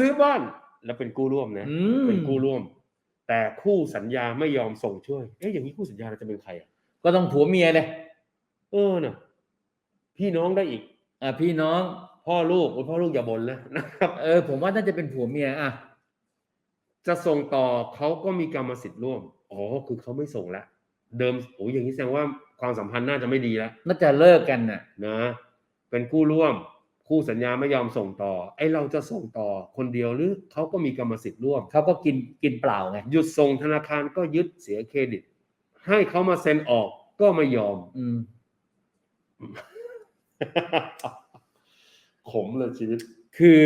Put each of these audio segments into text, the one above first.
ซื้อบ้านแล้วเป็นกู้ร่วมนะ อืม เป็นกู้ร่วม แต่คู่สัญญาไม่ยอมส่งช่วย เอ๊ะอย่างนี้คู่สัญญาเราจะเป็นใครอะ ก็ต้องผัวเมียเลยเออน่ะพี่น้องได้อีก อ่าพี่น้อง พ่อลูกโอ้ยพ่อลูกอย่าบ่นเลยนะครับ เออ ผมว่าน่าจะเป็นผัวเมียอะจะส่งต่อเขาก็มีกรรมสิทธิ์ร่วม อ๋อ คือเขาไม่ส่งแล้วเดิมโอ้ยอย่างนี้แสดงว่าความสัมพันธ์น่าจะไม่ดีแล้วน่าจะเลิกกันน่ะ นะ เป็นกู้ร่วม คู่สัญญาไม่ยอมส่งต่อ ไอ้เราจะส่งต่อคนเดียวหรือเขาก็มีกรรมสิทธิ์ร่วม เขาก็กินกินเปล่าไงหยุดส่งธนาคารก็ยึดเสียเครดิต ให้เขามาเซ็นออกก็ไม่ยอม อืม ขมเลยชีวิต คือ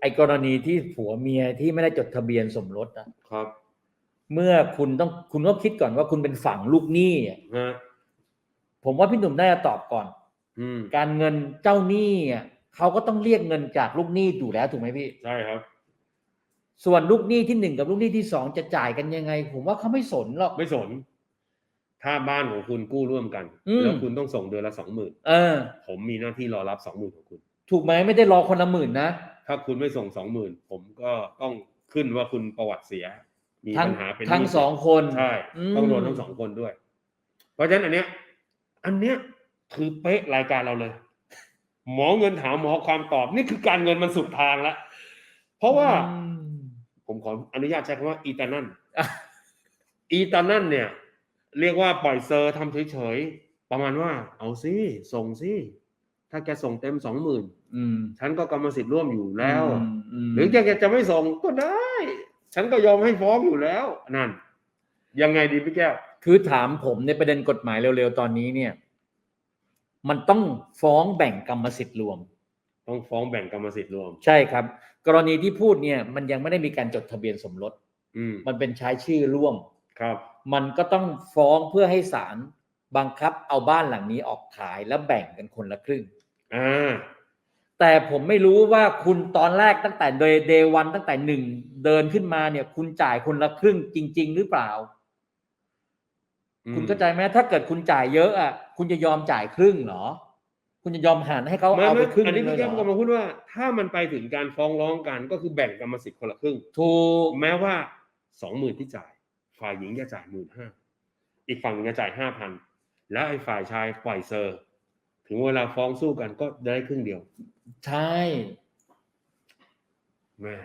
ไอ้กรณีที่ผัวเมียที่ไม่ได้จดทะเบียนสมรสอะครับเมื่อคุณต้องคุณก็คิดก่อนว่าคุณเป็นฝั่งลูกหนี้อะฮะผมว่าพี่หนุ่มน่าจะตอบก่อน อืม การเงินเจ้าหนี้อะ เขาก็ต้องเรียกเงินจากลูกหนี้อยู่แล้วถูกไหมพี่ ใช่ครับ ส่วนลูกหนี้ที่หนึ่งกับลูกหนี้ที่สองจะจ่ายกันยังไง ผมว่าเขาไม่สนหรอก ไม่สน ถ้าบ้านของคุณกู้ร่วมกัน อืม แล้วคุณต้องส่งเดือนละสองหมื่นเออ ผมมีหน้าที่รอรับสองหมื่นของคุณ ถูกไหมไม่ได้รอคนละหมื่นนะ ถ้าคุณไม่ส่งสองหมื่นผมก็ต้องขึ้นว่าคุณประวัติเสีย มีทั้งปัญหาเป็นหนี้ทั้งสองคน ใช่มต้องโดนทั้งสองคนด้วย เพราะฉะนั้นอันเนี้ย อันเนี้ยคือเป๊ะรายการเราเลย หมอเงินถามหมอความตอบนี่คือการเงินมันสุดทางแล้วเพราะว่าอืมผมขออนุญาตใช้คำว่าอีตานั่นอะอีตานั่นเนี่ย เรียกว่าปล่อยเซอร์ทำเฉยๆ ประมาณว่า เอาสิส่งสิถ้าแกส่งเต็มสองหมื่นอืมฉันก็กรรมสิทธิ์ร่วมอยู่แล้วอืมอืมหรือแกจะไม่ส่งก็ได้ ฉันก็ยอมให้ฟ้องอยู่แล้ว นั่น ยังไงดีพี่แก้ว คือถามผมในประเด็นกฎหมายเร็วๆ ตอนนี้เนี่ย มันต้องฟ้องแบ่งกรรมสิทธิ์รวม ต้องฟ้องแบ่งกรรมสิทธิ์รวม ใช่ครับ กรณีที่พูดเนี่ยมันยังไม่ได้มีการจดทะเบียนสมรสอืมมันเป็นใช้ชื่อร่วม ครับ มันก็ต้องฟ้องเพื่อให้ศาลบังคับเอาบ้านหลังนี้ออกขายแล้วแบ่งกันคนละครึ่ง อ่า แต่ผมไม่รู้ว่าคุณตอนแรกตั้งแต่เดเดวันตั้งแต่หนึ่งเดินขึ้นมาเนี่ย คุณจ่ายคนละครึ่งจริง ๆ หรือเปล่าอืม คุณเข้าใจไหมถ้าเกิดคุณจ่ายเยอะอะคุณจะยอมจ่ายครึ่งเหรอ คุณจะยอมหันให้เขาไม่เอาไปไม่ครึ่งอันนี้หพี่งแก้วเลยกำเหรลัองพูดว่า ถ้ามันไปถึงการฟ้องร้องกันก็คือแบ่งกรรมสิทธิ์คนละครึ่ง ถูกแม้ว่าสองหมื่นที่จ่าย ฝ่ายหญิงจะจ่ายหมื่นห้าอีกฝั่งหนึงจะจ่ายห้าพันแล้วไอ้ฝ่ายชายปล่อยเซอร์ ถึงเวลาฟ้องสู้กันก็ได้ครึ่งเดียว ใช่แม่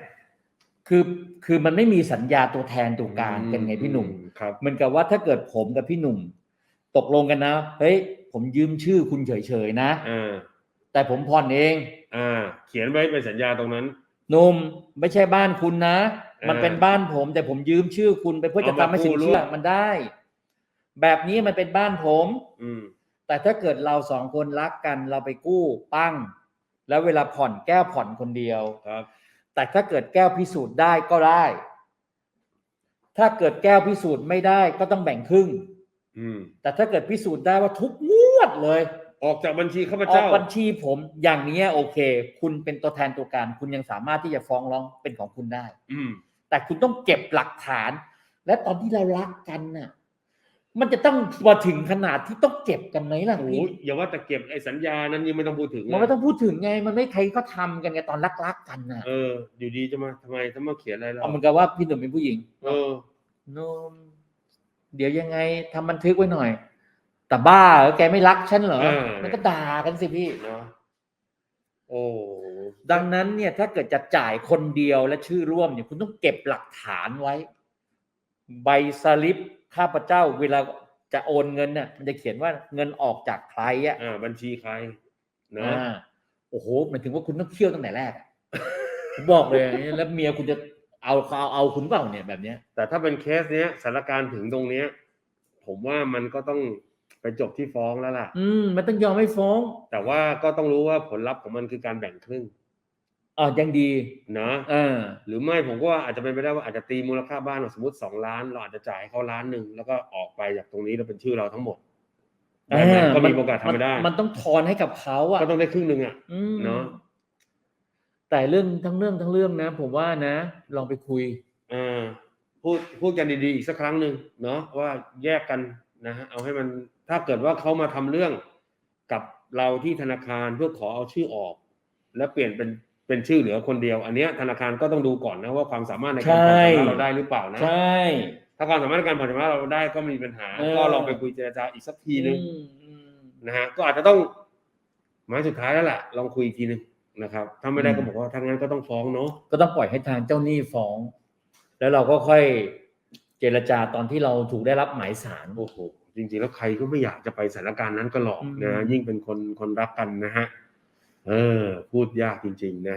คือคือมันไม่มีสัญญาตัวแทนตัวกลางกันไงพี่หนุ่มอืครับเหมือนกับว่าถ้าเกิดผมกับพี่หนุ่ม ตกลงกันนะเฮ้ยผมยืมชื่อคุณเฉยๆนะอ่าแต่ผมผ่อนเอง อ่า เขียนไว้เป็นสัญญาตรงนั้นหนุ่มไม่ใช่บ้านคุณนะอ่ามัมันเป็นบ้านผม แต่ผมยืมชื่อคุณไปเพื่อจะเอามาทำให้สินกู้ร่เชื่วอมมันได้ แบบนี้มันเป็นบ้านผม อืมแต่ถ้าเกิดเราสองคนรักกันเราไปกู้ปั้ง แล้วเวลาผ่อนแก้วผ่อนคนเดียวครับ แต่ถ้าเกิดแก้วพิสูจน์ได้ก็ได้ ถ้าเกิดแก้วพิสูจน์ไม่ได้ก็ต้องแบ่งครึ่ง อืม แต่ถ้าเกิดพิสูจน์ได้ว่าทุกงวดเลย ออกจากบัญชีข้าพออเจ้ากบัญชีผมอย่างเนี้ยโอเค คุณเป็นตัวแทนตัวการคุณยังสามารถที่จะฟ้องร้องเป็นของคุณได้ อืม แต่คุณต้องเก็บหลักฐาน และตอนที่เรารักกันน่ะ มันจะต้องมาถึงขนาดที่ต้องเก็บกันไหมล่ะโอ้พี่ยอย่าว่าแต่เก็บไอ้สัญญานั้นยังไม่ต้องพูดถึงมันไม่ต้องพูดถึงไง มันไม่ใครก็ทำกันไงตอนรักๆกันน่ะเออ อยู่ดีจะมาทำไมจะมาเขียนอะไรเราเอาเหมือนกับว่าพี่หนุ่มเป็นผู้หญิงเออโนมเดี๋ยวยังไงทำบันทึกไว้หน่อย แต่บ้าเหรอแกไม่รักฉันเหรอเออ มันก็ด่ากันสิพี่ เนาะโอ้ดังนั้นเนี่ยถ้าเกิดจะจ่ายคนเดียวและชื่อร่วมเนี่ยคุณต้องเก็บหลักฐานไว้ ใบสลิปข้าพเจ้าเวลาจะโอนเงินเนี่ยมันจะเขียนว่าเงินออกจากใครอะอ่าบัญชีใครเนาะอ่าโอ้โหหมายถึงว่าคุณต้องเคี่ยวตั้งแต่แรกอะผมบอกเลยแล้วเมียคุณจะเอาเขาเอาเอาคุณเปล่าเนี่ยแบบเนี้ย แต่ถ้าเป็นเคสเนี้ยสถานการณ์ถึงตรงเนี้ย ผมว่ามันก็ต้องไปจบที่ฟ้องแล้วล่ะ อืม มันต้องยอมให้ฟ้อง แต่ว่าก็ต้องรู้ว่าผลลัพธ์ของมันคือการแบ่งครึ่ง อ่ายังดีเนาะเออหรือไม่ผมก็ว่าอาจจะเป็นไปได้ว่าอาจจะตีมูลค่าบ้านสมมติสองล้าน เราอาจจะจ่ายให้เขาล้านหนึ่งแล้วก็ออกไปจากตรงนี้แล้วเป็นชื่อเราทั้งหมดได้ไหมก็มีโอกาสทำไม่ได้ มันต้องทอนให้กับเขาอะก็ต้องได้ครึ่งหนึ่งอะอืมเนอะแต่เรื่องทั้งเรื่องทั้งเรื่องนะ ผมว่านะ ลองไปคุยอ่าพูดพูดกันดีๆอีกสักครั้งหนึ่งเนาะว่าแยกกันนะฮะเอาให้มันถ้าเกิดว่าเขามาทำเรื่องกับเราที่ธนาคารเพื่อขอเอาชื่อออก แล้วเปลี่ยนเป็น เป็นชื่อเหลือคนเดียว อันเนี้ยธนาคารก็ต้องดูก่อนนะว่าความสามารถในการผ่อนชำระเราได้หรือเปล่านะใช่ ถ้าความสามารถในการผ่อนชำระเราได้ก็มีปัญหา เออ ก็ลองไปคุยเจรจาอีกสักทีนึงอืมอืม นะฮะก็อาจจะต้องหมายสุดท้ายแล้วแหละลองคุยอีกทีนึงนะครับถ้าไม่ได้อืมก็บอกว่าถ้างั้นก็ต้องฟ้องเนาะก็ต้องปล่อยให้ทางเจ้าหนี้ฟ้อง แล้วเราก็ค่อยเจรจาตอนที่เราถูกได้รับหมายสาร โอ้โหจริงๆ แล้วใครก็ไม่อยากจะไปสถานการณ์นั้นก็หรอกอืม นะยิ่งเป็นคนคนรักกันนะฮะเออ พูดยากจริงๆนะ